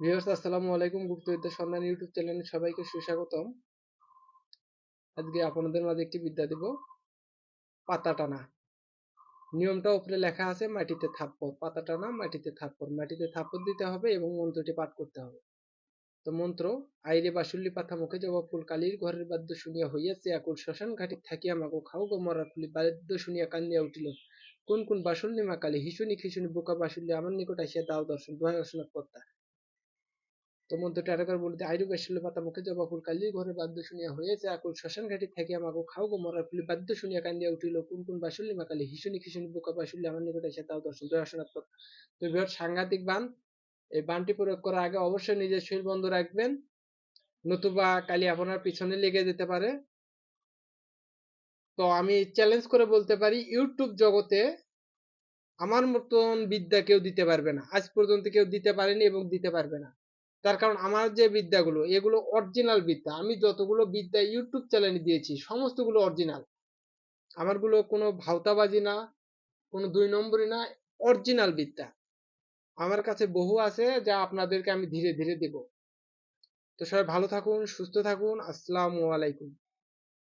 Viewers আসসালামু আলাইকুম। গুপ্তবিদ্যা সন্ধান ইউটিউব চ্যানেলে সবাইকে সুস্বাগতম। আজকে আপনাদের মাঝে একটি বিদ্যা দেব, পাতা টানা। নিয়মটা উপরে লেখা আছে, মাটিতে থাপ্পড়। পাতা টানা, মাটিতে থাপ্পড়। মাটিতে থাপ্পড় দিতে হবে এবং মন্ত্রটি পাঠ করতে হবে। তো মন্ত্র, আইরে বাসুল্লি পাতা মুখে জবা ফুল, কালির ঘরের বাদ্য শুনিয়া হইয়াছে আকুল শ্মশান ঘাটি থাকিয়া মাগো খাও গো মরা ফুলি, বাদ্য শুনিয়া কান্দিয়া উঠিল। কোন কোন বাসুল্লি মা কালী হিসুনি খিসুনি বোকা বাসুল্লি, আমার নিকট আসিয়া দাও দর্শন দোহাই অসনাথ কর্তা তো মধ্যটা আরেকবার বলিতে আইরু বেশিল পাতা মুখে জবা ফুল কালি ঘরে বাদ্য শুনিয়া হয়েছে আকুল শ্মশান ঘাটি থেকে আমাকে খাও গো মরার ফুলি। বাদ্য শুনিয়া কান্দিয়া উঠিল, কোন কোন বাসুল্লি মাকালি হিসুনি খিসুনি বোকা বাসুল্লি আমার নিকট এসে তাও দর্শন জয় আসনাথ তো। বিরাট সাংঘাতিক বান। এই বানটি প্রয়োগ করার আগে অবশ্যই নিজের শরীর বন্ধ রাখবেন। নতুবা কালি আপনার পিছনে লেগে যেতে পারে। তো আমি চ্যালেঞ্জ করে বলতে পারি, ইউটিউব জগতে আমার মতন বিদ্যা কেউ দিতে পারবে না। আজ পর্যন্ত কেউ দিতে পারেনি এবং দিতে পারবে না। তার কারণ আমার যে বিদ্যাগুলো, এগুলো অরিজিনাল বিদ্যা। আমি যতগুলো বিদ্যা ইউটিউব চ্যানেলে দিয়েছি, সমস্তগুলো অরিজিনাল আমারগুলো কোনো ভাওতাবাজি না, কোনো দুই নম্বরই না অরিজিনাল বিদ্যা। আমার কাছে বহু আছে যা আপনাদেরকে আমি ধীরে ধীরে দেব। তো সবাই ভালো থাকুন, সুস্থ থাকুন। আসসালামু আলাইকুম।